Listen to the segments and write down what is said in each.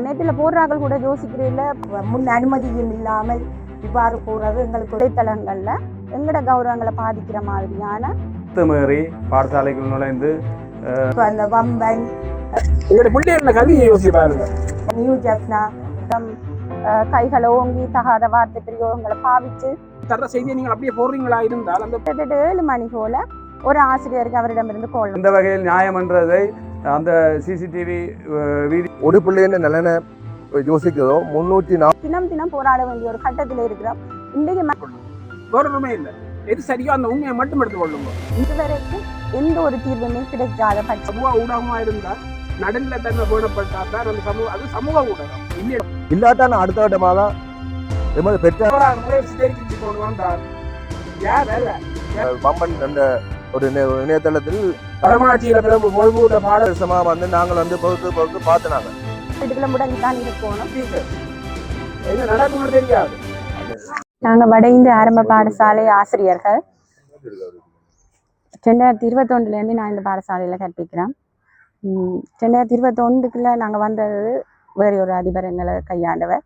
நெட்டில் போடுறார்கள் கூட யோசிக்கிறதில்ல முன் அனுமதியும் இல்லாமல் இவ்வாறு போடுறது எங்களுக்கு இடைத்தளங்களில் எங்களோட கௌரவங்களை பாதிக்கிற மாதிரியான மீறி பாடசாலைக்குள் நுழைந்து அந்த வம்பன் நியூ ஜப்னா கைகளை ஓங்கி தகாத வார்த்தை பிரயோகங்களை பாவிச்சு தர செய்தியை நீங்கள் அப்படியே போடுறீங்களா இருந்தால் அந்த ஏழு மணி போல ஒரு ஆசிரியருக்கு அவரிடமிருந்து கோல் இந்த வகையில் நியாயம் என்றதை அந்த சிசிடிவி வீடியோ ஒரு பிள்ளைன்னு நலனை யோசிக்கிறதோ முன்னூற்றி தினம் தினம் போராட வேண்டிய ஒரு கட்டத்தில் இருக்கிறோம். இன்றைக்கு வேறொருமே இல்லை. எது சரியோ அந்த உண்மையை மட்டும் எடுத்துக் கொள்ளுங்க இதுவரைக்கும் எந்த ஒரு தீர்வுமே கிடைக்காத சமூக ஊடகமா இருந்தால் நடுநிலை தன்மை பேணப்பட்டா தான் அந்த சமூக அது சமூக ஊடகம். இல்லை இல்லாட்டான அடுத்த கட்டமாக தான் எமது பெற்ற முறை சித்தரிச்சு கொண்டு வந்தார் யார் வேலை? வம்பன் அந்த ஒரு இணைய- இணையதளத்தில் பரமாட்சியில பிறகு ஓய்வூட்ட பாட வருஷமா வந்து நாங்கள் வந்து பொறுத்து பொறுத்து பார்த்துனாங்க. வீட்டுக்குள்ள முடங்கி தான் இருக்கணும் என்ன நடக்கும்னு தெரியாது. நாங்கள் வட இந்திய ஆரம்ப பாடசாலை ஆசிரியர்கள். ரெண்டாயிரத்தி இருபத்தொன்னுலேருந்து நான் இந்த பாடசாலையில் கற்பிக்கிறேன். ரெண்டாயிரத்தி இருபத்தொன்றுக்குள்ள நாங்கள் வந்தது வேறு ஒரு அதிபர் எங்களை கையாண்டவர்.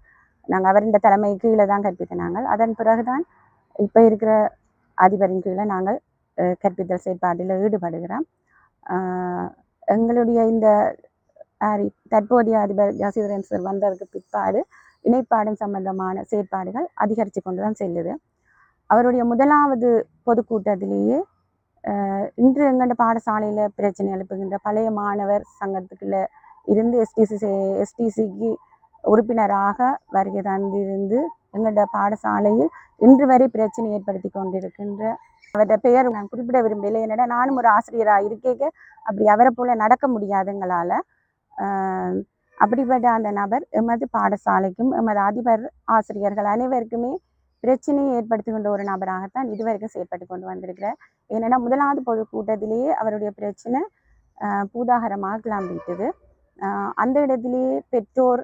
நாங்கள் அவரின் தலைமை கீழே தான் கற்பித்த நாங்கள். அதன் பிறகு தான் இப்போ இருக்கிற அதிபரின் கீழே நாங்கள் கற்பித்தல் செயற்பாட்டில் ஈடுபடுகிறான் எங்களுடைய இந்த ஆரி தற்போதைய அதிபர் ஜாசிதரன் சார் வந்ததற்கு பிற்பாடு இணைப்பாடும் சம்பந்தமான செயற்பாடுகள் அதிகரித்து கொண்டு தான் செல்லுது அவருடைய முதலாவது பொதுக்கூட்டத்திலேயே இன்று எங்கண்ட பாடசாலையில் பிரச்சனை எழுப்புகின்ற பழைய மாணவர் சங்கத்துக்குள்ள இருந்து எஸ்டிசி எஸ்டிசிக்கு உறுப்பினராக வருகை தந்திருந்து எங்களோட பாடசாலையில் இன்று வரை பிரச்சனை ஏற்படுத்தி கொண்டிருக்கின்ற அவரோட பெயர் நான் குறிப்பிட விரும்பலை என்னடா நானும் ஒரு ஆசிரியராக இருக்கேக்க அப்படி அவரை போல நடக்க முடியாதுங்களால அப்படிப்பட்ட அந்த நபர் எமது பாடசாலைக்கும் எமது அதிபர் ஆசிரியர்கள் அனைவருக்குமே பிரச்சனையை ஏற்படுத்தி கொண்ட ஒரு நபராகத்தான் இதுவரைக்கும் செயற்பட்டு கொண்டு வந்திருக்கிறார். ஏன்னா முதலாவது பொது கூட்டத்திலேயே அவருடைய பிரச்சனை பூதாகரமாக கிளம்பிட்டது. அந்த இடத்திலேயே பெற்றோர்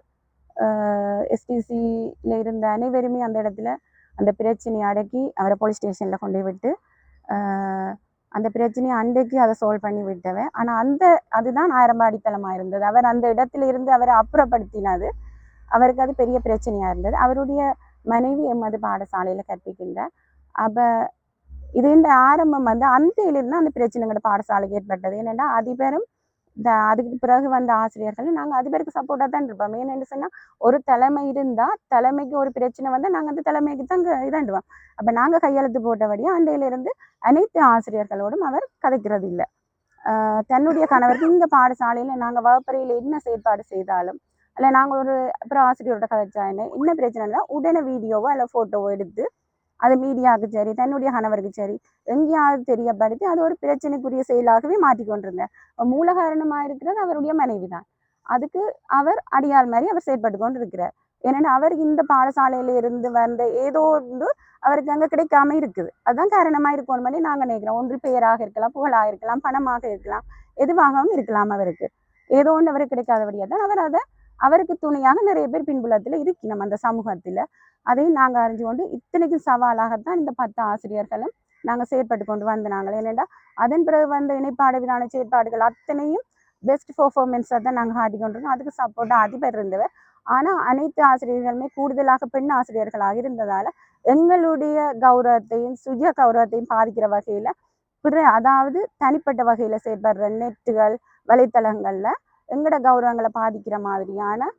எஸ்டிசியில் இருந்த அனைவருமே அந்த இடத்துல அந்த பிரச்சனையை அடக்கி அவரை போலீஸ் ஸ்டேஷனில் கொண்டு விட்டு அந்த பிரச்சனையை அன்றைக்கு அதை சால்வ் பண்ணி விட்டவன் ஆனால் அந்த அதுதான் ஆரம்ப அடித்தளமாக இருந்தது. அவர் அந்த இடத்துல இருந்து அவரை அப்புறப்படுத்தினது அவருக்கு அது பெரிய பிரச்சனையாக இருந்தது. அவருடைய மனைவி எமது பாடசாலையில் கற்பிக்கின்றார். அப்போ இது இந்த ஆரம்பம் வந்து அந்த இருந்து அந்த பிரச்சனைங்கிற பாடசாலைக்கு ஏற்பட்டது. என்னென்னா அதிபரும் அதுக்கு பிறகு வந்த ஆசிரியர்கள் நாங்கள் அதிபருக்கு சப்போர்ட்டாக தான் இருப்போம். மெயின் என்ன சொன்னால் ஒரு தலைமை இருந்தால் தலைமைக்கு ஒரு பிரச்சனை வந்து நாங்கள் அந்த தலைமைக்கு தான் இதாண்டுவோம். அப்போ நாங்கள் கையெழுத்து போட்டபடியே அண்டையிலிருந்து அனைத்து ஆசிரியர்களோடும் அவர் கதைக்கிறது இல்லை தன்னுடைய கணவருக்கு இந்த பாடசாலையில் நாங்கள் வகுப்பறையில் என்ன செயற்பாடு செய்தாலும் இல்லை நாங்கள் ஒரு அப்புறம் ஆசிரியரோட கதைச்சா என்ன என்ன பிரச்சனைனா உடனே வீடியோவோ இல்லை ஃபோட்டோவோ எடுத்து அது மீடியாவுக்கு சரி தன்னுடைய கணவருக்கு சரி எங்கேயாவது தெரியப்படுத்தி அது ஒரு பிரச்சனைக்குரிய செயலாகவே மாற்றிக்கொண்டிருந்தேன் மூல காரணமாக இருக்கிறது அவருடைய மனைவி தான் அதுக்கு அவர் அடியாள் மாதிரி அவர் செயற்பட்டு கொண்டு இருக்கிறார் ஏன்னா அவர் இந்த பாடசாலையில இருந்து வந்த ஏதோ ஒன்று அவருக்கு அங்கே கிடைக்காம இருக்குது. அதுதான் காரணமாக இருக்கணும் மாதிரி நாங்கள் நினைக்கிறோம். ஒன்று பெயராக இருக்கலாம் புகழாக இருக்கலாம் பணமாக இருக்கலாம் எதுவாகவும் இருக்கலாம் அவருக்கு. ஏதோ ஒன்று அவருக்கு கிடைக்காதபடியாக தான் அவர் அதை அவருக்கு துணையாக நிறைய பேர் பின்புலத்தில் இருக்கணும் அந்த சமூகத்தில். அதையும் நாங்கள் அறிஞ்சு கொண்டு இத்தனைக்கும் சவாலாகத்தான் இந்த பத்து ஆசிரியர்களும் நாங்கள் செயற்பட்டு கொண்டு வந்து நாங்கள். ஏனெண்டா அதன் பிறகு வந்த இணைப்பாடு விதான செயற்பாடுகள் அத்தனையும் பெஸ்ட் பெர்ஃபார்மன்ஸாக தான் நாங்கள் காட்டி அதுக்கு சப்போர்ட்டாக அதிபர் இருந்தவர். ஆனால் அனைத்து ஆசிரியர்களுமே கூடுதலாக பெண் ஆசிரியர்களாக இருந்ததால் எங்களுடைய கௌரவத்தையும் சுய கௌரவத்தையும் பாதிக்கிற வகையில் பிற அதாவது தனிப்பட்ட வகையில் செயற்படுற நெட்டுகள் வலைத்தளங்களில் எங்களோட கௌரவங்களை பாதிக்கிற மாதிரியான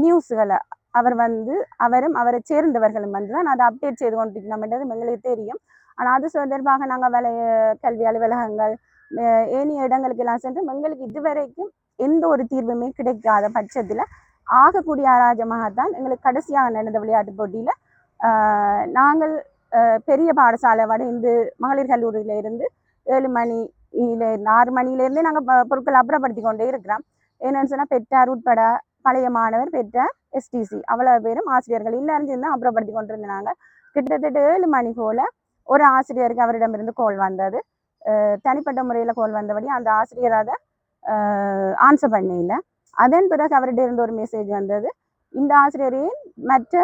நியூஸுகளை அவர் வந்து அவரும் அவரை சேர்ந்தவர்களும் வந்து தான் அதை அப்டேட் செய்து கொண்டிருக்கணும்ன்றது எங்களுக்கு தெரியும். ஆனால் அது தொடர்பாக நாங்கள் வலைய கல்வி அலுவலகங்கள் ஏனைய இடங்களுக்கு எல்லாம் சென்று எங்களுக்கு இதுவரைக்கும் எந்த ஒரு தீர்வுமே கிடைக்காத பட்சத்தில் ஆகக்கூடிய அராஜமாகத்தான் எங்களுக்கு கடைசியாக நடந்த விளையாட்டு போட்டியில் நாங்கள் பெரிய பாடசாலை வட இந்து மகளிர் கல்லூரியில இருந்து ஏழு மணி இருந்து ஆறு மணிலேருந்தே நாங்கள் பொருட்கள் அப்புறப்படுத்தி கொண்டே இருக்கிறோம். என்னன்னு சொன்னால் பெற்றார் உட்பட பழைய மாணவர் பெற்ற எஸ்டிசி அவ்வளோ பேரும் ஆசிரியர்கள் எல்லாரும் சேர்ந்து அப்புறப்படுத்தி கொண்டிருந்தாங்க. கிட்டத்தட்ட ஏழு மணி போல் ஒரு ஆசிரியருக்கு அவரிடமிருந்து கோல் வந்தது. தனிப்பட்ட முறையில் கோல் வந்தபடி அந்த ஆசிரியர் அதை ஆன்சர் பண்ணல அதன் பிறகு அவர்கிட்ட இருந்து ஒரு மெசேஜ் வந்தது. இந்த ஆசிரியரையும் மற்ற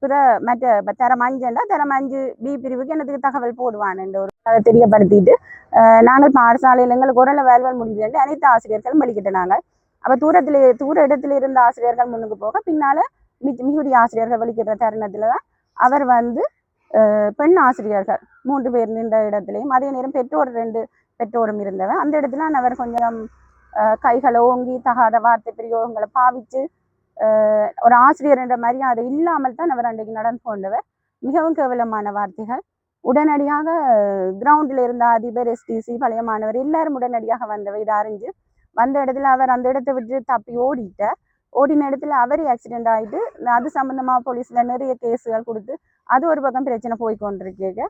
பிற மற்ற தரம் அஞ்சுண்டா தரம் அஞ்சு பி பிரிவுக்கு எனக்கு தகவல் போடுவானுன்ற ஒரு அதை தெரியப்படுத்திட்டு அஹ், நாங்கள் பாடசாலையில் எங்களுக்கு ஒரு வேல்வல் முடிஞ்சு அனைத்து ஆசிரியர்களும் வெளிக்கிட்டு நாங்கள். அப்ப தூரத்தில் தூர இடத்துல இருந்த ஆசிரியர்கள் முன்னுக்கு போக பின்னால மிச்ச- மிகுதி ஆசிரியர்கள் வெளிக்கிற தருணத்தில் தான் அவர் வந்து பெண் ஆசிரியர்கள் மூன்று பேர் நின்ற இடத்துலையும் அதே நேரம் பெற்றோர் ரெண்டு பெற்றோரும் இருந்தவர். அந்த இடத்துல அவர் கொஞ்சம் கைகளை ஓங்கி தகாத வார்த்தை பிரயோகங்களை பாவிச்சு ஒரு ஆசிரியர் என்ற மரியாதை இல்லாமல் தான் அவர் அன்றைக்கு நடந்து கொண்டவர். மிகவும் கேவலமான வார்த்தைகள். உடனடியாக கிரவுண்டில் இருந்த அதிபர் எஸ்டிசி பழைய மாணவர் எல்லாரும் உடனடியாக வந்தவர் இதை அறிஞ்சு வந்த இடத்துல அவர் அந்த இடத்தை விட்டு தப்பி ஓடிட்டார். ஓடின இடத்துல அவரே ஆக்சிடென்ட் ஆகிட்டு அது சம்மந்தமாக போலீஸில் நிறைய கேஸுகள் கொடுத்து அது ஒரு பக்கம் பிரச்சனை போய் கொண்டிருக்கேங்க.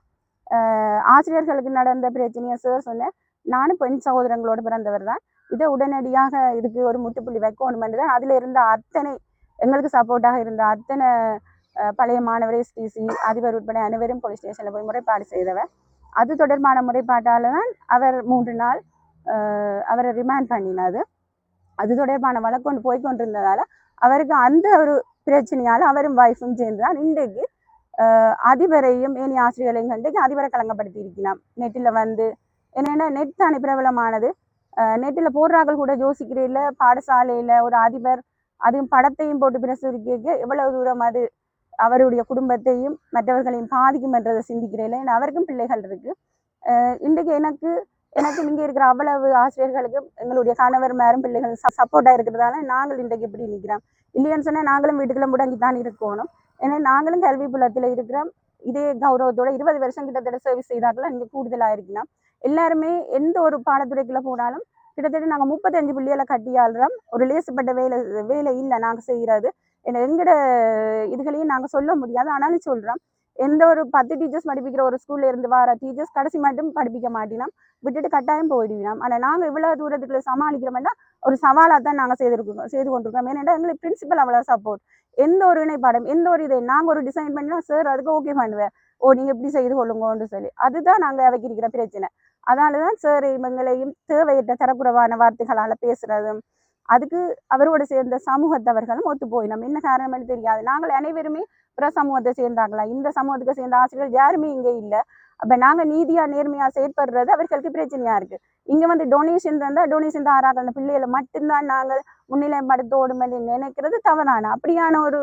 ஆசிரியர்களுக்கு நடந்த பிரச்சனையை சார் சொன்னேன் நானும் பெண் சகோதரங்களோட பிறந்தவர் தான். இதை உடனடியாக இதுக்கு ஒரு முட்டுப்புள்ளி வைக்கணும் தான் அதில் இருந்த அத்தனை எங்களுக்கு சப்போர்ட்டாக இருந்த அத்தனை பழைய மாணவர் எஸ்டிசி அதிபர் உட்பட அனைவரும் போலீஸ் ஸ்டேஷனில் போய் முறைப்பாடு செய்தவர். அது தொடர்பான முறைப்பாட்டால் தான் அவர் மூன்று நாள் அவரை ரிமாண்ட் பண்ணினது அது தொடர்பான வழக்கொண்டு போய் கொண்டிருந்ததால அவருக்கு அந்த ஒரு பிரச்சனையால் அவரும் வைஃபும் சேர்ந்து தான் இன்றைக்கு அதிபரையும் ஏனி ஆசிரியர்களையும் கண்டு அதிபரை கலங்கப்படுத்தி இருக்கிறான் நெட்டில் வந்து என்னென்னா நெட் தானே பிரபலமானது. நெட்டில் போடுறார்கள் கூட யோசிக்கிறீல்ல பாடசாலையில் ஒரு அதிபர் அதுவும் படத்தையும் போட்டு பிரசுரிக்க எவ்வளவு தூரம் அது அவருடைய குடும்பத்தையும் மற்றவர்களையும் பாதிக்கும் என்றதை சிந்திக்கிறேன் ஏன்னா அவருக்கும் பிள்ளைகள் இருக்கு. இன்றைக்கு எனக்கு எனக்கு இங்கே இருக்கிற அவ்வளவு ஆசிரியர்களுக்கு எங்களுடைய கணவர் மேரும் பிள்ளைகள் சப்போர்ட்டாக இருக்கிறதால நாங்கள் இன்றைக்கு இப்படி நிற்கிறோம் இல்லைன்னு சொன்னால் நாங்களும் வீட்டுக்குள்ள முடங்கி தான் இருக்கணும். ஏன்னா நாங்களும் கல்வி புலத்தில் இருக்கிறோம். இதே கௌரவத்தோட இருபது வருஷம் கிட்டத்தட்ட சர்வீஸ் செய்தார்கள். இங்கே கூடுதலாக இருக்கலாம் எல்லாருமே எந்த ஒரு பாடத்துறைக்குள்ளே போனாலும் கிட்டத்தட்ட நாங்கள் முப்பத்தஞ்சு பிள்ளைகளை கட்டியாளுறோம் ஒரு லேசுப்பட்ட வேலை வேலை இல்லை நாங்கள் செய்கிறது என்ன எங்கட இதுகளையும் நாங்கள் சொல்ல முடியாது. ஆனாலும் சொல்கிறோம் எந்த ஒரு பத்து டீச்சர்ஸ் படிப்பிக்கிற ஒரு ஸ்கூல்ல இருந்து வர டீச்சர்ஸ் கடைசி மட்டும் படிப்பிக்க மாட்டினோம். விட்டுட்டு கட்டாயம் போயிடுவினோம். ஆனால் நாங்கள் இவ்வளோ தூரத்துக்குள்ள சமாளிக்கிறோம்னா ஒரு சவாலாக தான் நாங்கள் செய்திருக்கோம் செய்து கொண்டிருக்கோம். ஏன்னா எங்களுக்கு பிரின்சிபல் அவ்வளோ சப்போர்ட் எந்த ஒரு இணைப்பாடம் எந்த ஒரு இதை நாங்கள் ஒரு டிசைன் பண்ணினா சார் அதுக்கு ஓகே பண்ணுவேன். ஓ நீங்கள் இப்படி செய்து கொள்ளுங்கன்னு சொல்லி. அதுதான் நாங்கள் அவைக்கு இருக்கிற பிரச்சனை. அதனால தான் சார் இவங்களையும் தேவையற்ற தரக்குறைவான வார்த்தைகளால் பேசுறதும் அதுக்கு அவரோட சேர்ந்த சமூகத்தவர்களும் ஒத்து போயிடும் நம்ம என்ன காரணம்னு தெரியாது. நாங்கள் அனைவருமே பிற சமூகத்தை சேர்ந்தாங்களா இந்த சமூகத்துக்கு சேர்ந்த ஆசிரியர்கள் யாருமே இங்கே இல்லை. அப்போ நாங்கள் நீதியாக நேர்மையாக செயற்படுறது அவர்களுக்கு பிரச்சனையாக இருக்குது இங்கே வந்து டொனேஷன் இருந்தால் டொனேஷன் தாராக்கள் பிள்ளைகளை மட்டும்தான் நாங்கள் முன்னிலைப்படுத்தோடும் என்று நினைக்கிறது தவறான. அப்படியான ஒரு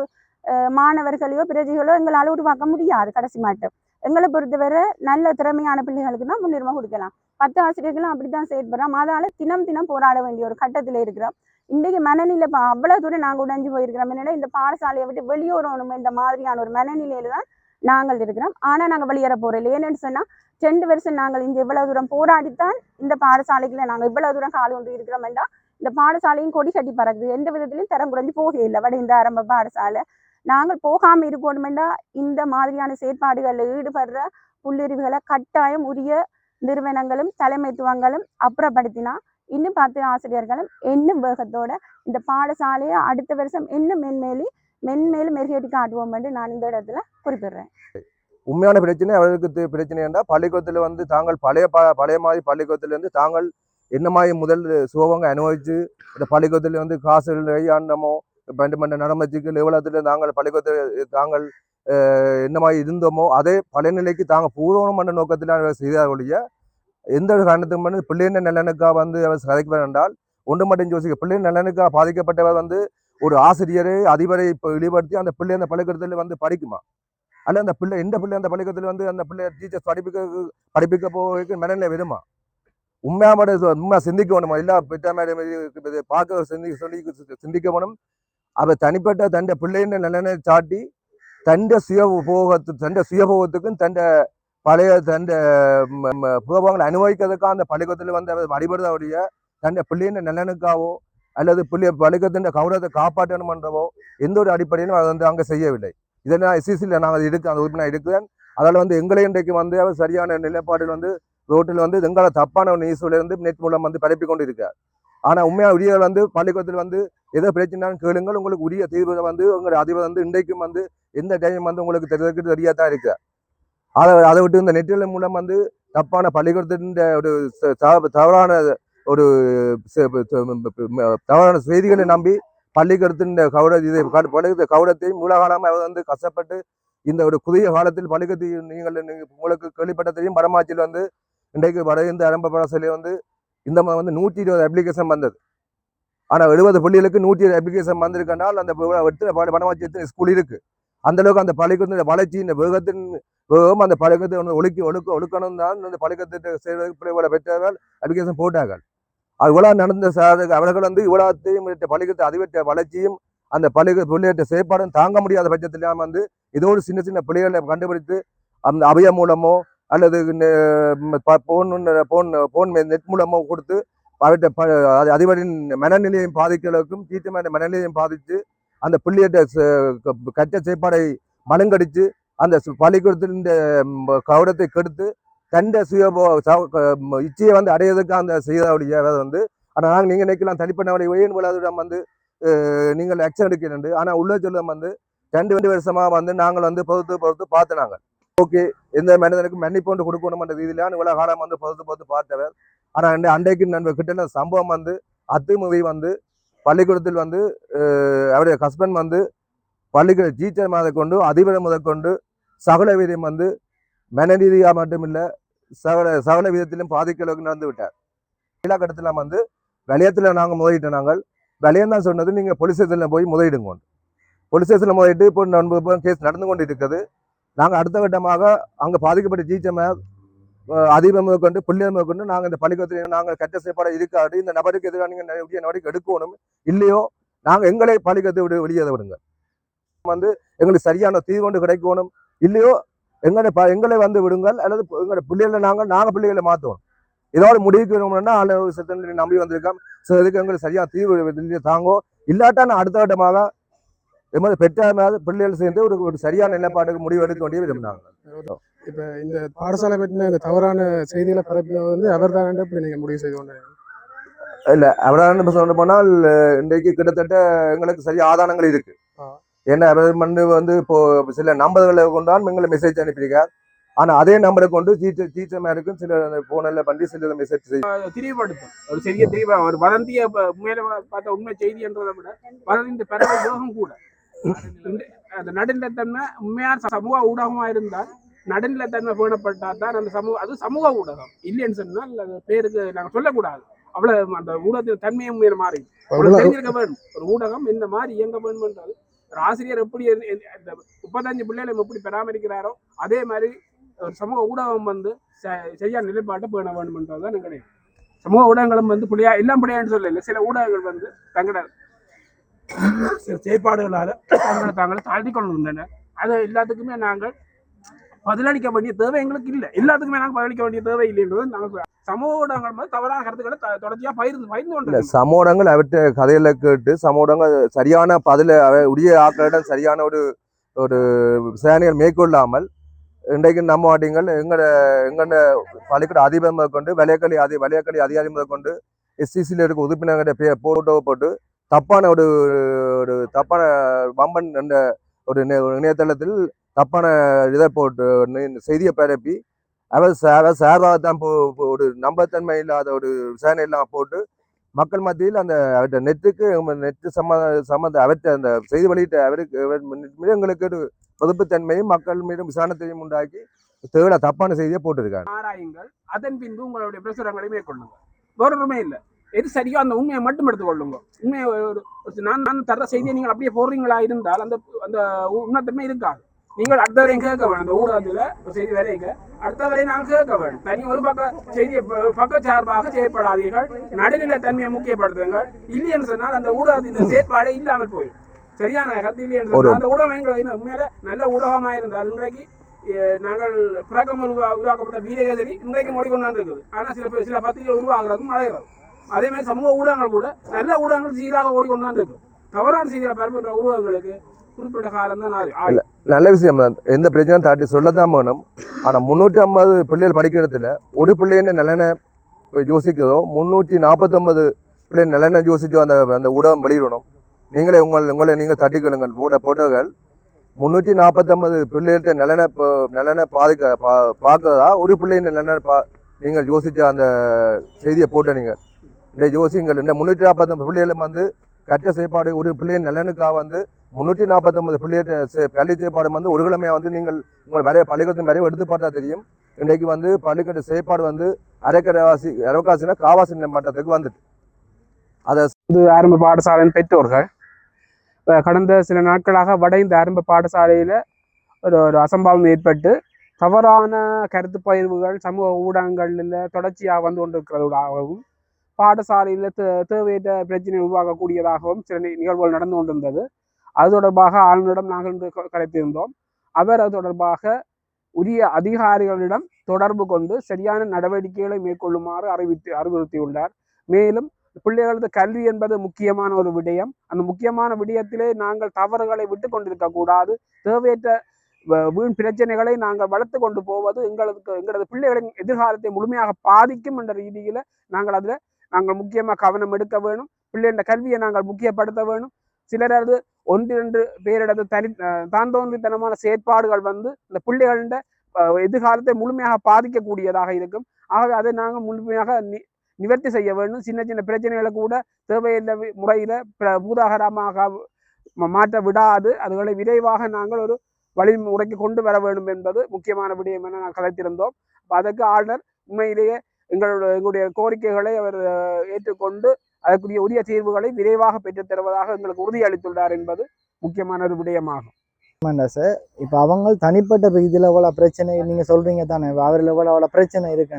மாணவர்களையோ பிரஜைகளோ எங்களால் உருவாக்க முடியாது கடைசி மாட்டம் எங்களை பொறுத்தவரை நல்ல திறமையான பிள்ளைகளுக்கு தான் முன்னுரிமை கொடுக்கலாம். பத்து ஆசிரியர்களும் அப்படித்தான் செயற்படுறோம். அதால தினம் தினம் போராட வேண்டிய ஒரு கட்டத்தில் இருக்கிறோம். இன்றைக்கு மனநிலை பா- அவ்வளவு தூரம் நாங்கள் உடைஞ்சு போயிருக்கிறோம். என்னன்னா இந்த பாடசாலையை விட்டு வெளியேறணும் இந்த மாதிரியான ஒரு மனநிலையில தான் நாங்கள் இருக்கிறோம். ஆனால் நாங்கள் வெளியேற போகிறோம் ஏன்னு சொன்னால் ரெண்டு வருஷம் நாங்கள் இங்கே இவ்வளவு தூரம் போராடித்தான் இந்த பாடசாலைக்குள்ள நாங்கள் இவ்வளவு தூரம் கால் ஒன்று இருக்கிறோம் என்றால் இந்த பாடசாலையும் கொடி கட்டி பறக்குது. எந்த விதத்திலையும் தரம் குறைஞ்சு போகவே இல்லை. வட இந்த ஆரம்ப பாடசாலை. நாங்கள் போகாமல் இருக்கணுமெண்டா இந்த மாதிரியான செயற்பாடுகளில் ஈடுபடுற புள்ளிரிவுகளை கட்டாயம் உரிய நிறுவனங்களும் தலைமைத்துவங்களும் அப்புறப்படுத்தினா இன்னும் பத்து ஆசிரியர்களும் இன்னும் வேகத்தோட இந்த பாடசாலையை அடுத்த வருஷம் இன்னும் மென்மேலி மென்மேலும் மெருகேட்டி காட்டுவோம் என்று நான் இந்த இடத்துல குறிப்பிடுறேன். உண்மையான பிரச்சனை அவர்களுக்கு பிரச்சனை என்றால் பள்ளிக்கூடத்தில் வந்து தாங்கள் பழைய ப பழைய மாதிரி பள்ளிக்கூடத்துலேருந்து தாங்கள் என்ன மாதிரி முதல் சோகங்கள் அனுபவிச்சு இந்த பள்ளிக்கூடத்தில் வந்து காசு கையாண்டமோ பண்டு மண்ட நடமச்சிக்கு நாங்கள் பள்ளிக்கூடத்தில் தாங்கள் என்ன மாதிரி இருந்தோமோ அதே பழைய நிலைக்கு தாங்கள் பூர்வம் பண்ண நோக்கத்தில் செய்தார் ஒழிய எந்த ஒரு காரணத்துக்கு வந்து பிள்ளையின் நலனுக்காக வந்து அவர் கதைக்க என்றால் ஒன்று மட்டும் யோசிக்க பிள்ளையின் நலனுக்காக பாதிக்கப்பட்டவர் வந்து ஒரு ஆசிரியரை அதிபரை இப்போ இழிவுபடுத்தி அந்த பிள்ளை அந்த பள்ளிக்கூடத்தில் வந்து படிக்குமா? அல்ல அந்த பிள்ளை எந்த பிள்ளை அந்த பள்ளிக்கூடத்தில் வந்து அந்த பிள்ளை டீச்சர்ஸ் படிப்பிக்க படிப்பிக்க போக மனநிலை விடுமா உண்மையா மட்டும் உண்மையா சிந்திக்க வேணுமா? இல்லை பெற்ற மாதிரி பார்க்க சிந்தி சொல்லி சிந்திக்க வேணும். அவ தனிப்பட்ட தண்டை பிள்ளையின் நலனை சாட்டி தண்ட சுய போகத்து தண்ட சுயபோகத்துக்கும் தண்டை பழைய தண்டை புகபோகங்களை அனுபவிக்கிறதுக்காக அந்த பள்ளிக்கூடத்தில் வந்து அவர் அடிபடுறவுடைய தண்ட பிள்ளையின் நலனுக்காவோ அல்லது பிள்ளை பள்ளிக்கூடத்தின் கௌரவத்தை காப்பாற்றணுமன்றவோ எந்த ஒரு அடிப்படையிலும் அதை வந்து அங்கே செய்யவில்லை. இதெல்லாம் எஸ்சிசியில் நாங்கள் இருக்கு அந்த உறுப்பினர் இருக்கிறேன். அதில் வந்து எங்களை இன்றைக்கு வந்து அவர் சரியான நிலைப்பாட்டில் வந்து ரோட்டில் வந்து எங்களை தப்பான நியூஸ்லேருந்து நெட் மூலம் வந்து பரப்பி கொண்டு இருக்கார் ஆனால் உண்மையாக உரிய வந்து பள்ளிக்கூடத்தில் வந்து ஏதோ பிரச்சனைனாலும் கேளுங்கள். உங்களுக்கு உரிய தீர்வு வந்து உங்கள் அதிபர் வந்து இன்றைக்கும் வந்து எந்த டைம் வந்து உங்களுக்கு தெரிஞ்சதுக்கு சரியாக தான் இருக்கு? அதை அதை விட்டு இந்த நெட்டில் மூலம் வந்து தப்பான பள்ளிக்கூடத்தின் ஒரு ச- தவறான ஒரு தவறான செய்திகளை நம்பி பள்ளிக்கூடத்தின் கௌர இது பள்ளிக்கூட கௌரவத்தை மூலகாலமாக அவர் வந்து கஷ்டப்பட்டு இந்த ஒரு புதிய காலத்தில் பள்ளிக்கூடத்தை நீங்கள் உங்களுக்கு கேள்விப்பட்ட தெரியும். வடமாச்சியில் வந்து இன்றைக்கு வட இந்த ஆரம்ப பாடசாலையில் வந்து இந்த மாதிரி வந்து நூற்றி இருபது அப்ளிகேஷன் வந்தது. ஆனால் எழுபது பள்ளிகளுக்கு நூற்றி அப்ளிகேஷன் வந்திருக்கனால் அந்த வி- எத்தனை பணம் வச்சு எத்தனை ஸ்கூல் இருக்கு. அந்தளவுக்கு அந்த பள்ளிக்கூடத்தின் வளர்ச்சி இந்த வேகத்தின் வேகம் அந்த பழக்கத்தை ஒன்று ஒழுக்கி ஒழுக்க ஒழுக்கணும் தான் அந்த பழக்கத்தை செய்வதற்கு பிள்ளைகளை பெற்றவர்கள் அப்ளிகேஷன் போட்டார்கள். அது இவ்வளோ நடந்த சாதக அவர்கள் வந்து இவ்வளோத்தையும் பழக்கத்தை அதிகரித்த வளர்ச்சியும் அந்த பள்ளிக்கூட பிள்ளையற்ற செயற்பாடும் தாங்க முடியாத பட்சத்திலாம் வந்து இதோடு சின்ன சின்ன பிள்ளைகளை கண்டுபிடித்து அந்த அபய மூலமோ அல்லது போன் போன் போன் நெட் மூலமாக கொடுத்து அவர்கிட்ட அதிபரின் மனநிலையையும் பாதிக்கிறதுக்கும் டீச்சர் மனநிலையும் பாதித்து அந்த பிள்ளையிட்ட கற்ற செயற்பாடை மனங்கடித்து அந்த பள்ளிக்கூடத்தின் கௌரவத்தை கெடுத்து தண்ட சுய இச்சையை வந்து அடையிறதுக்கு அந்த செய்தவுடைய வந்து. ஆனால் நாங்கள் நீங்கள் நினைக்கலாம் தனிப்பட்டவரை ஒயின் விழாவிடம் வந்து நீங்கள் ஆக்ஷன் எடுக்கிறேன் ஆனால் உள்ள சொல்லம் வந்து ரெண்டு ரெண்டு வருஷமாக வந்து நாங்கள் வந்து பொறுத்து பொறுத்து பார்த்து நாங்கள். ஓகே எந்த மனிதனுக்கு மன்னிப்பு கொடுக்கணும்ன்ற ரீதியிலான இவ்வளவு காலம் வந்து பொறுத்து பொறுத்து பார்த்தவர். ஆனால் அந்த அண்டைக்கு நண்பர் கிட்ட சம்பவம் வந்து அத்துமுறை வந்து பள்ளிக்கூடத்தில் வந்து அவருடைய ஹஸ்பண்ட் வந்து பள்ளிக்கூட டீச்சர் முதல் கொண்டு அதிபர் முதற்கொண்டு சகல வீரியம் வந்து மனரீதியாக மட்டுமில்லை சகல சகல விதத்திலும் பாதிக்கிறதுக்கு நடந்து விட்டார். கீழாக்கட்டத்தில் வந்து வெளியத்தில் நாங்கள் முதலிட்டோம் நாங்கள். வெளியம் தான் சொன்னது நீங்கள் போலீஸ் ஸ்டேஷனில் போய் முதலிடுங்க. போலீஸ் ஸ்டேஷனில் முதலிட்டு இப்போ கேஸ் நடந்து கொண்டு இருக்குது நாங்கள் அடுத்த கட்டமாக அங்கே பாதிக்கப்பட்ட டீச்சர் அதிபர் கொண்டு பிள்ளைகள் கொண்டு நாங்கள் இந்த பள்ளிக்கூடத்தில் நாங்கள் கட்ட செய்யப்பட இருக்காது இந்த நபருக்கு எதிராக நீங்கள் உரிய நடவடிக்கை எடுக்கணும் இல்லையோ நாங்கள் எங்களை பள்ளிக்கூடத்தை விடு வெளியேற விடுங்க. வந்து எங்களுக்கு சரியான தீர்வு கொண்டு கிடைக்கணும். இல்லையோ எங்களை எங்களை வந்து விடுங்கள். அல்லது எங்களோட பிள்ளைகளை நாங்கள் நாங்கள் பிள்ளைகளை மாற்றுவோம் ஏதாவது முடிவுக்கு வேணும்னா ஆளு சட்டங்களை நம்பி வந்திருக்கோம். ஸோ இதுக்கு எங்களுக்கு சரியான தீர்வு தாங்கோ இல்லாட்டா நான் அடுத்த கட்டமாக எமது பெற்றார் பிள்ளைகள் சேர்ந்து ஒரு ஒரு சரியான நிலைப்பாட்டுக்கு முடிவு எடுக்க வேண்டிய விரும்பினாங்க இப்ப இந்த பாடசாலை பற்றின இந்த தவறான செய்திகளை பரப்பினது வந்து அவர் தான் இப்படி நீங்க முடிவு செய்து கொண்டு இல்ல அவரான சொல்ல போனால் இன்றைக்கு கிட்டத்தட்ட எங்களுக்கு சரியா ஆதாரங்கள் இருக்கு. ஏன்னா அவர் மண்ணு வந்து இப்போ சில நம்பர்களை கொண்டான் எங்களை மெசேஜ் அனுப்பியிருக்கார். ஆனா அதே நம்பரை கொண்டு டீச்சர் டீச்சர் மேருக்கும் சில போனில் பண்ணி சில மெசேஜ் திரிவுபடுத்தும். ஒரு சிறிய திரிவா ஒரு வதந்திய ப- உண்மையில பார்த்த உண்மை செய்தின்றதை விட வதந்தி பரவ வேகம் கூட. அந்த நடுநிலைத்தன்மை உண்மையான சமூக ஊடகமா இருந்தால் நடுநிலைத்தன்மை பேணப்பட்டா தான் அந்த சமூக அது சமூக ஊடகம். இல்லைன்னு சொன்னால் அது பேருக்கு நாங்க சொல்லக்கூடாது. அவ்வளவு அந்த ஊடகத்தின் தன்மையும் உண்மையில மாறி. தெரிஞ்சிருக்க வேண்டும். ஒரு ஊடகம் இந்த மாதிரி இயங்க வேண்டும்ன்றது ஒரு ஆசிரியர் எப்படி இந்த முப்பத்தஞ்சு பிள்ளைகளை எப்படி பராமரிக்கிறாரோ அதே மாதிரி ஒரு சமூக ஊடகம் வந்து சரியான நிலைப்பாட்டை பேண வேண்டும்ன்றது தான் கிடையாது சமூக ஊடகங்களும் வந்து புள்ளியா எல்லாம் புள்ளியான்னு சொல்லல. சில ஊடகங்கள் வந்து தங்களோட சில செயற்பாடுகளால தங்களை தாங்களை தாழ்த்தி கொள்கின்றன. அது எல்லாத்துக்குமே நாங்கள் பதிலளிக்க வேண்டிய தேவை எங்களுக்கு இல்லை. எல்லாத்துக்குமே நாங்கள் பதிலளிக்க வேண்டிய தேவை இல்லைன்றது நாங்கள் சமூக ஊடகங்கள் வந்து தவறான கருத்துக்களை த- தொடர்ச்சியா பகிர்ந்து பகிர்ந்து இல்ல கொண்டு சமூகங்கள் அவற்றை கதையில கேட்டு சமூகங்கள் சரியான பதில உரிய ஆக்களிடம் சரியான ஒரு ஒரு விசாரணைகள் மேற்கொள்ளாமல் இன்றைக்கு நம்ம மாட்டீங்கள் எங்கட எங்கட பள்ளிக்கூட அதிபர் முதற்கொண்டு விளையாக்களி அதி விளையாக்களி அதிகாரி முதற்கொண்டு எஸ்சிசியில் இருக்க உறுப்பினர்கிட்ட பே போட்டோ போட்டு தப்பான ஒரு ஒரு தப்பான பம்பன் என்ற ஒரு இணையதளத்தில் தப்பான இதை போட்டு செய்தியை பரப்பி அவர் சார சார்பாகத்தான் ஒரு நம்பத்தன்மை இல்லாத ஒரு விசாரணை எல்லாம் போட்டு மக்கள் மத்தியில் அந்த அவர்கிட்ட நெட்டுக்கு நெட்டு சம்ம சம்மந்த அவற்றை அந்த செய்தி வெளியிட்ட அவருக்கு மீது எங்களுக்கு ஒரு பொதுப்புத்தன்மையும் மக்கள் மீதும் விசாரணத்தையும் உண்டாக்கி தேவையான தப்பான செய்தியை போட்டிருக்காங்க ஆராயுங்கள். அதன் பின்பு உங்களுடைய பிரசுரங்களை மேற்கொள்ளுங்கள். வேறொருமே இல்லை. எது சரியோ அந்த உண்மையை மட்டும் எடுத்துக்கொள்ளுங்க. உண்மையை ஒரு நான் நான் தர்ற செய்தியை நீங்கள் அப்படியே போடுறீங்களா இருந்தால் அந்த அந்த உண்மைத்தன்மை இருக்காது. நீங்கள் அடுத்த வரையும் கேட்க வேணும். அந்த ஊடகத்துல ஒரு செய்தி வரைங்க அடுத்த வரை நாங்கள் கேட்க வேணும். தனி ஒரு பக்க செய்தியை பக்க சார்பாக செயற்படாதீர்கள். நடுநிலை தன்மையை முக்கியப்படுத்துங்கள். இல்லைன்னு சொன்னால் அந்த ஊடகத்தின் செயற்பாடே இல்லாமல் போயிடும். சரியான கருத்து இல்லைன்னு சொன்னால் அந்த ஊடகம் எங்களை உண்மையில நல்ல ஊடகமா இருந்தால் இன்றைக்கு நாங்கள் பிறக்கம் உருவா- உருவாக்கப்பட்ட வீரகேசரி இன்றைக்கு ஓடிக்கொண்டு இருக்குது ஆனா சில சில பத்திரிகை உருவாகிறதும் அடைகிறது அதே மாதிரி சமூக ஊடகங்கள் கூட நல்ல ஊடகங்கள் சீராக ஓடிக்கொண்டு தான் இருக்கு. தவறான செய்திகளை பரப்புகிற ஊடகங்களுக்கு குறிப்பிட்ட காலம் தான் நல்ல விஷயம். தான் எந்த பிரச்சனையும் தாட்டி சொல்லத்தான் வேணும். ஆனால் முந்நூற்றி ஐம்பது பிள்ளைகள் படிக்கிறதுல ஒரு பிள்ளைன்னு நிலனை யோசிக்கிறதோ முந்நூற்றி நாற்பத்தொம்பது பிள்ளை நிலனை யோசிச்சோ அந்த அந்த ஊடகம் வெளியிடணும். நீங்களே உங்கள் உங்களை நீங்கள் தட்டிக்கொள்ளுங்கள். ஊட போட்டோகள் முந்நூற்றி நாற்பத்தொம்பது பிள்ளைகள்கிட்ட நிலனை ப- நல்லெண்ண பாதிக்க பா பார்க்கறதா? ஒரு பிள்ளையின் நிலனை பா நீங்கள் யோசிச்ச அந்த செய்தியை போட்ட நீங்கள் இந்த ஜோசியங்கள் இந்த முன்னூற்றி நாற்பத்தொம்பது பிள்ளைகளும் வந்து கற்ற செயற்பாடு ஒரு பிள்ளையின் நலனுக்காக வந்து முன்னூற்றி நாற்பத்தொம்பது பிள்ளைய பள்ளி செயற்பாடு வந்து ஒரு கிழமையாக வந்து நீங்கள் உங்கள் வரைய பள்ளிக்கூடத்தின் வரைய எடுத்து பார்த்தா தெரியும். இன்றைக்கு வந்து பள்ளிக்கூட செயற்பாடு வந்து அரைக்கரைவாசி அரைவாசினா காவாசி மட்டத்துக்கு வந்துட்டு. இது ஆரம்ப பாடசாலையின் பெற்றோர்கள் கடந்த சில நாட்களாக வட இந்த ஆரம்ப பாடசாலையில் ஒரு ஒரு அசம்பாவம் ஏற்பட்டு தவறான கருத்து பகிர்வுகள் சமூக ஊடகங்களில் தொடர்ச்சியாக வந்து கொண்டிருக்கிறதாகவும் பாடசாலையில் தே தேவையற்ற பிரச்சனை உருவாக்கக்கூடியதாகவும் சில நிகழ்வுகள் நடந்து கொண்டிருந்தது. அது தொடர்பாக ஆளுநரிடம் நாங்கள் இன்று கலைத்திருந்தோம். அவர் அது தொடர்பாக உரிய அதிகாரிகளிடம் தொடர்பு கொண்டு சரியான நடவடிக்கைகளை மேற்கொள்ளுமாறு அறிவித்து அறிவுறுத்தியுள்ளார். மேலும் பிள்ளைகளது கல்வி என்பது முக்கியமான ஒரு விடயம். அந்த முக்கியமான விடயத்திலே நாங்கள் தவறுகளை விட்டு கொண்டிருக்க கூடாது. தேவையற்ற வீண் பிரச்சனைகளை நாங்கள் வளர்த்து கொண்டு போவது எங்களுக்கு எங்களது பிள்ளைகளின் எதிர்காலத்தை முழுமையாக பாதிக்கும் என்ற ரீதியில நாங்கள் அதில் நாங்கள் முக்கியமாக கவனம் எடுக்க வேணும். பிள்ளைகள கல்வியை நாங்கள் முக்கியப்படுத்த வேணும். சிலரது ஒன்று ரெண்டு பேரிடது தனி தாந்தோன்றித்தனமான தான் தோன்றித்தனமான செயற்பாடுகள் வந்து இந்த பிள்ளைகளின் எதிர்காலத்தை முழுமையாக பாதிக்கக்கூடியதாக இருக்கும். ஆகவே அதை நாங்கள் முழுமையாக நி- நிவர்த்தி செய்ய வேண்டும். சின்ன சின்ன பிரச்சனைகளை கூட தேவையில்லை முறையில் பிர- பூதாகரமாக மாற்ற விடாது. அதுகளை விரைவாக நாங்கள் ஒரு வழிமுறைக்கு கொண்டு வர வேண்டும் என்பது முக்கியமான விடயம் என நான் கலைத்திருந்தோம் அதற்கு ஆளுநர் உண்மையிலேயே எங்களோட எங்களுடைய கோரிக்கைகளை அவர் ஏற்றுக்கொண்டு அதற்குரிய உரிய தீர்வுகளை விரைவாக பெற்றுத் தருவதாக எங்களுக்கு உறுதியளித்துள்ளார் என்பது முக்கியமான ஒரு விடயமாகும். சார். இப்போ அவங்க தனிப்பட்ட ரீதியில் எவ்வளோ பிரச்சனை நீங்கள் சொல்றீங்க தானே அவரில் எவ்வளோ எவ்வளோ பிரச்சனை இருக்கு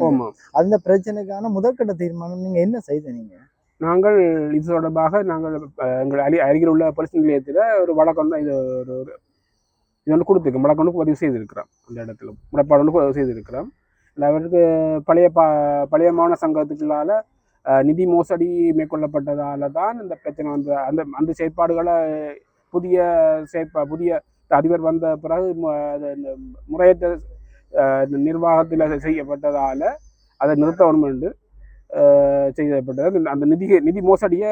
அந்த பிரச்சனைக்கான முதற்கட்ட தீர்மானம் நீங்கள் என்ன செய்த நீங்க? நாங்கள் இது தொடர்பாக நாங்கள் எங்கள் அருகி அருகில் உள்ள போலீஸ் நிலையத்தில் ஒரு வழக்கம் இது ஒரு இது ஒன்று கொடுத்துருக்கோம். வழக்கம் ஒன்று பதிவு செய்திருக்கிறோம். அந்த இடத்துல முறைப்பாடு ஒன்று பதிவு செய்திருக்கிறோம். அவருக்கு பழைய பா பழைய மாணவ சங்கத்துக்குள்ளால நிதி மோசடி மேற்கொள்ளப்பட்டதால தான் இந்த பிரச்சனை வந்து அந்த அந்த செயற்பாடுகளை புதிய செயற்பா புதிய அதிபர் வந்த பிறகு இந்த முறையற்ற நிர்வாகத்தில் செய்யப்பட்டதால் அதை நிறுத்த என்று செய்யப்பட்டது. அந்த- நிதி நிதி மோசடியை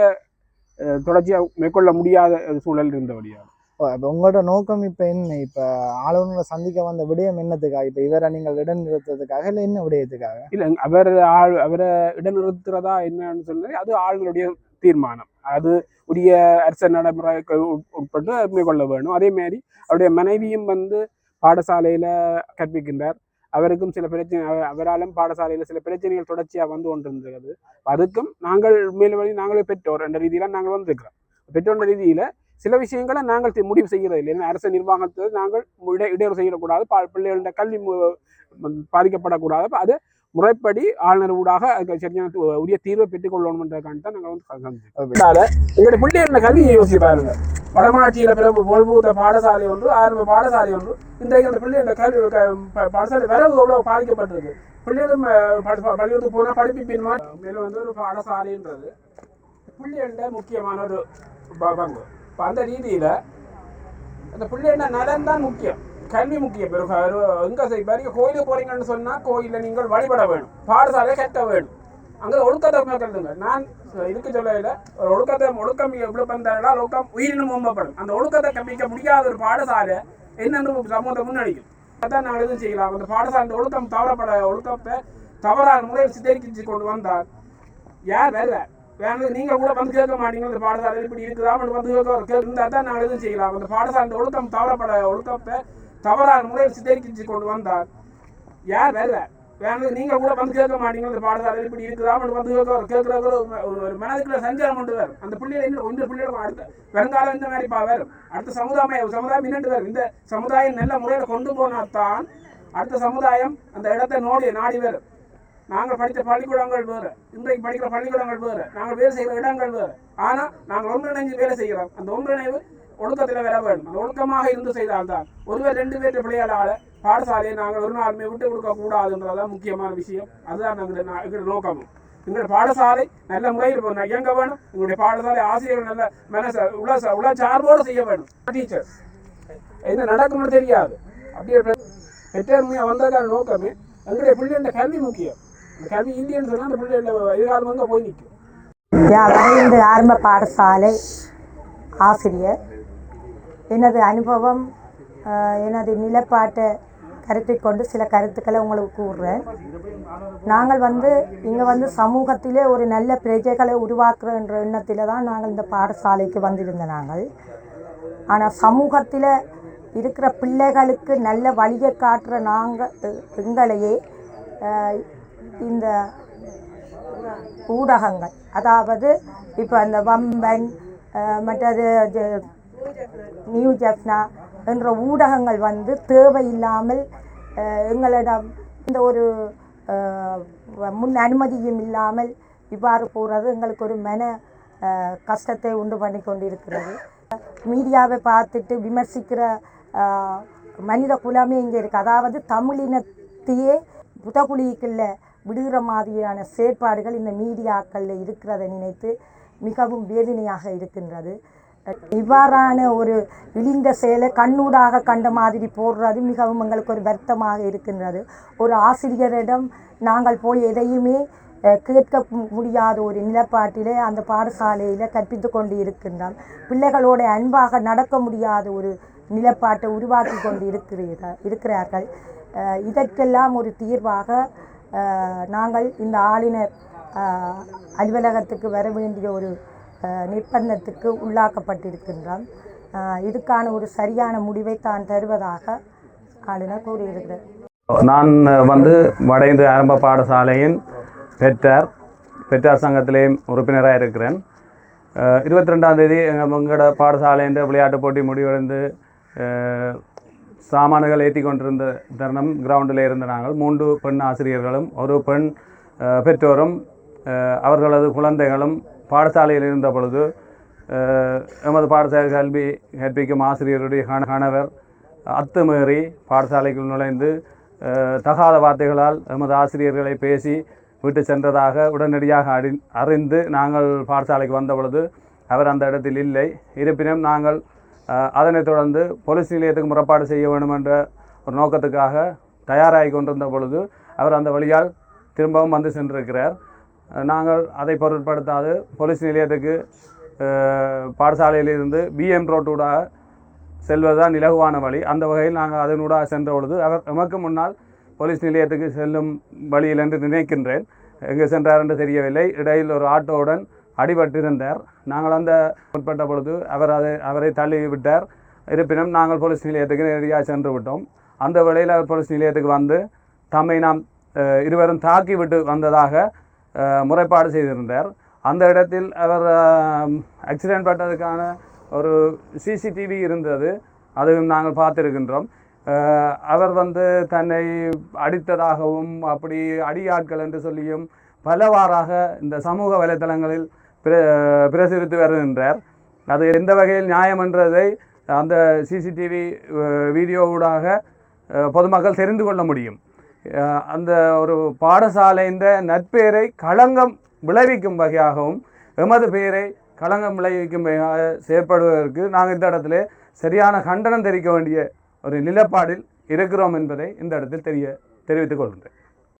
தொடர்ச்சியாக மேற்கொள்ள முடியாத சூழல் இருந்தபடியாக உங்களோட நோக்கம் இப்போ என்ன? இப்போ ஆளுநரை சந்திக்க வந்த விடயம் என்னத்துக்காக? இப்போ இவரை நீங்கள் இடநிறுத்துறதுக்காக இல்லை என்ன விடயத்துக்காக? இல்லை அவர் ஆள் அவரை இடநிறுத்துறதா என்னன்னு சொல்லி அது ஆளுநருடைய தீர்மானம். அது உரிய அரச நடைமுறைக்கு உட்- உட்பட்டு மேற்கொள்ள வேணும். அதே மாதிரி அவருடைய மனைவியும் வந்து பாடசாலையில் கற்பிக்கின்றார். அவருக்கும் சில பிரச்சனை அவராலும் பாடசாலையில் சில பிரச்சனைகள் தொடர்ச்சியாக வந்து கொண்டிருந்தது. அதுக்கும் நாங்கள் மேல் வழி நாங்களே பெற்றோர் என்ற ரீதியில நாங்கள் வந்திருக்கிறோம். பெற்றோர் ரீதியில் ரீதியில சில விஷயங்களை நாங்கள் முடிவு செய்கிறது இல்லை அரசு நிர்வாகத்தை நாங்கள் இட இடையூறு செய்யக்கூடாது. பிள்ளைகளோட கல்வி பாதிக்கப்படக்கூடாது. அது முறைப்படி ஆளுநர் ஊடாக அதுக்கு சரியான உரிய தீர்வை பெற்றுக் கொள்ளணும்ன்றதுக்காக தான் நாங்கள் வந்து அதனால எங்களுடைய பிள்ளைகள கல்வியை யோசிச்சு பாருங்க. வடமாட்சியில பிறகு பொல்பூத்த பாடசாலை ஒன்று ஆரம்ப பாடசாலை ஒன்று. இன்றைக்கு அந்த பிள்ளைகள கல்வி பாடசாலை வரவு எவ்வளவு பாதிக்கப்பட்டிருக்கு? பிள்ளைகளும் அஹ், படி- ப- பள்ளிக்கூடத்துக்கு போனா படிப்பின்மா மேலும் வந்து ஒரு பாடசாலைன்றது. பிள்ளைகள முக்கியமான ஒரு பங்கு. இப்போ அந்த ரீதியில அந்த பிள்ளைகள நலன் தான் முக்கியம். கல்வி முக்கியம். பிறகு எங்கே எங்க செய் பாருங்க கோயிலுக்கு போறீங்கன்னு சொன்னா கோயில்ல நீங்கள் வழிபட வேணும். பாடசாலை கட்ட வேணும். அங்க ஒழுக்கத்தை கருதுங்க நான் இதுக்கு சொல்லல ஒரு ஒழுக்கத்தை ஒழுக்கம் எவ்வளோ பந்தாடா ஒழுக்கம் உயிரினும் ஓம்பப்படும் அந்த ஒழுக்கத்தை கம்மிக்க முடியாத ஒரு பாடசாலை என்னென்று சமூகத்தை முன்னணிக்கும். அதான் நாங்கள் எதுவும் செய்யலாம். அந்த பாடசாலை அந்த ஒழுக்கம் தவறப்பட ஒழுக்கத்தை தவறான முறையில் சித்தரிக்கிச்சு கொண்டு வந்தால் யார் வேற? வேணும் நீங்க கூட வந்து கேட்க மாட்டீங்க இந்த பாடசாலையில் இப்படி இருக்குதான்னு வந்து கேட்க இருந்தால் தான் நாங்கள் எதுவும் செய்யலாம். அந்த பாடசாலை ஒழுக்கம் தவறப்பட ஒழுக்கத்தை தவறான முறையை சித்தரிக்கிச்சு கொண்டு வந்தார். யார்? வேற. வேணும் நீங்க கூட வந்து கேட்க மாட்டீங்க இந்த பாடசாலையில் இப்படி இருக்குதான்னு வந்து கேட்க கேட்கறவங்க ஒரு மனதுக்குள்ள சஞ்சாரம் கொண்டு வரும் அந்த பிள்ளைகள் இன்னும் ஒன்று பிள்ளைகளும் அடுத்த வருங்காலம் இந்த மாதிரி பா வரும் அடுத்த சமுதாயம் சமுதாயம் இன்னும் வரும் இந்த சமுதாயம் நல்ல முறையில் கொண்டு போனால்தான் அடுத்த சமுதாயம் அந்த இடத்தை நோடி நாடி வரும் நாங்கள் படித்த பள்ளிக்கூடங்கள் வேறு இன்றைக்கு படிக்கிற பள்ளிக்கூடங்கள் வேறு நாங்கள் வேலை செய்கிற இடங்கள் வேறு. ஆனால் நாங்கள் ஒன்றிணைஞ்சு வேலை செய்கிறோம். அந்த ஒன்றிணைவு ஒழுக்கத்தில் வர வேண்டும். அந்த ஒழுக்கமாக இருந்து செய்தால்தான். ஒருவர் ரெண்டு பேர் பிள்ளைகளால் பாடசாலையை நாங்கள் ஒரு நாளுமே விட்டு கொடுக்க கூடாதுன்றதான் முக்கியமான விஷயம். அதுதான் நாங்கள் எங்களுடைய நோக்கமும். எங்களுடைய பாடசாலை நல்ல முறையில் இயங்க வேணும். எங்களுடைய பாடசாலை ஆசிரியர்கள் நல்ல மனச உள்ள உள்ள சார்போடு செய்ய வேணும். டீச்சர் என்ன நடக்கும்னு தெரியாது. அப்படியே பெற்றோர் வந்ததுக்கான நோக்கமே எங்களுடைய பிள்ளைகளோட கல்வி முக்கியம். அந்த கல்வி சொன்னால் அந்த எதிர்காலம் வந்து போய் நிற்கும் வரைந்து ஆரம்ப பாடசாலை ஆசிரியர் எனது அனுபவம் எனது நிலப்பாட்டை கருத்தை கொண்டு சில கருத்துக்களை உங்களுக்கு கூறுறேன் நாங்கள் வந்து இங்கே வந்து சமூகத்திலே ஒரு நல்ல பிரஜைகளை உருவாக்குற என்ற எண்ணத்தில் தான் நாங்கள் இந்த பாடசாலைக்கு வந்திருந்த நாங்கள் ஆனால் சமூகத்தில் இருக்கிற பிள்ளைகளுக்கு நல்ல வழியை காட்டுற நாங்கள் எங்களையே இந்த ஊடகங்கள். அதாவது இப்போ அந்த வம்பன் மற்றது நியூ ஜப்னா என்ற ஊடகங்கள் வந்து தேவையில்லாமல் எங்களிடம் இந்த ஒரு முன் அனுமதியும் இல்லாமல் இவ்வாறு போகிறது எங்களுக்கு ஒரு மன கஷ்டத்தை உண்டு பண்ணி கொண்டிருக்கிறது. மீடியாவை பார்த்துட்டு விமர்சிக்கிற மனித குலமே இங்கே இருக்குது அதாவது தமிழினத்தையே புதகுலிக்குள்ள விடுகிற மாதிரியான செயற்பாடுகள் இந்த மீடியாக்களில் இருக்கிறதை நினைத்து மிகவும் வேதனையாக இருக்கின்றது. இவ்வாறான ஒரு இழிந்த செயலை கண்ணூடாக கண்ட மாதிரி போடுறது மிகவும் எங்களுக்கு ஒரு வருத்தமாக இருக்கின்றது. ஒரு ஆசிரியரிடம் நாங்கள் போய் எதையுமே கேட்க முடியாத ஒரு நிலப்பாட்டிலே அந்த பாடசாலையில் கற்பித்து கொண்டு இருக்கின்றோம் பிள்ளைகளோட அன்பாக நடக்க முடியாத ஒரு நிலப்பாட்டை உருவாக்கி கொண்டு இருக்கிறீர்கள். இருக்கிறார்கள் இதற்கெல்லாம் ஒரு தீர்வாக நாங்கள் இந்த ஆளுநர் அலுவலகத்துக்கு வர வேண்டிய ஒரு நிர்பந்தத்துக்கு உள்ளாக்கப்பட்டிருக்கின்றோம். இதுக்கான ஒரு சரியான முடிவை தான் தருவதாக ஆளுநர் கூறியிருக்கிறார். நான் வந்து வட இந்திய ஆரம்ப பாடசாலையின் பெற்றார் பெற்றார் சங்கத்திலேயும் உறுப்பினராக இருக்கிறேன். இருபத்தி ரெண்டாம் தேதி எங்கள் எங்களோட பாடசாலையின் விளையாட்டு போட்டி முடிவடைந்து சாமான்கள் ஏற்றி கொண்டிருந்த தருணம் கிரவுண்டில் இருந்த நாங்கள். மூன்று பெண் ஆசிரியர்களும் ஒரு பெண் பெற்றோரும் அவர்களது குழந்தைகளும் பாடசாலையில் இருந்த பொழுது எமது பாடசாலை கல்வி கற்பிக்கும் ஆசிரியருடைய கண- கணவர் அத்துமீறி பாடசாலைக்குள் நுழைந்து தகாத வார்த்தைகளால் எமது ஆசிரியர்களை பேசி விட்டு சென்றதாக உடனடியாக அறி அறிந்து நாங்கள் பாடசாலைக்கு வந்த பொழுது அவர் அந்த இடத்தில் இல்லை. இருப்பினும் நாங்கள் அதனைத் தொடர்ந்து போலீஸ் நிலையத்துக்கு முறைப்பாடு செய்ய வேண்டும் என்ற ஒரு நோக்கத்துக்காக தயாராகி கொண்டிருந்த பொழுது அவர் அந்த வழியால் திரும்பவும் வந்து சென்றிருக்கிறார். நாங்கள் அதை பொருட்படுத்தாது போலீஸ் நிலையத்துக்கு பாடசாலையிலிருந்து பிஎம் ரோட்டூடாக செல்வதுதான் இலகுவான வழி. அந்த வகையில் நாங்கள் அதனூடாக சென்ற பொழுது அவர் எமக்கு முன்னால் போலீஸ் நிலையத்துக்கு செல்லும் வழியில் என்று நினைக்கின்றேன். எங்கே சென்றார் என்று தெரியவில்லை. இடையில் ஒரு ஆட்டோவுடன் அடிபட்டிருந்தார். நாங்கள் அந்த முற்பட்ட பொழுது அவர் அதை அவரை தள்ளி விட்டார் இருப்பினும் நாங்கள் போலீஸ் நிலையத்துக்கு நேரடியாக சென்று விட்டோம் அந்த வேளையில் அவர் போலீஸ் நிலையத்துக்கு வந்து தம்மை நாம் இருவரும் தாக்கி விட்டு வந்ததாக முறைப்பாடு செய்திருந்தார். அந்த இடத்தில் அவர் ஆக்சிடென்ட் பட்டதுக்கான ஒரு சிசிடிவி இருந்தது. அதுவும் நாங்கள் பார்த்திருக்கின்றோம். அவர் வந்து தன்னை அடித்ததாகவும் அப்படி அடியாட்கள் என்று சொல்லியும் பலவாறாக இந்த சமூக வலைத்தளங்களில் பிர பிரசுரித்து வருகின்றார். அது எந்த வகையில் நியாயம் என்றதை அந்த சிசிடிவி வீடியோவூடாக பொதுமக்கள் தெரிந்து கொள்ள முடியும். அந்த ஒரு பாடசாலையின் நற்பெயரை களங்கம் விளைவிக்கும் வகையாகவும் எமது பெயரை களங்கம் விளைவிக்கும் வகையாக செயற்படுவதற்கு நாங்கள் இந்த இடத்துல சரியான கண்டனம் தெரிவிக்க வேண்டிய ஒரு நிலப்பாடில் இருக்கிறோம் என்பதை இந்த இடத்தில் தெரிய தெரிவித்துக் கொள்கின்றேன்.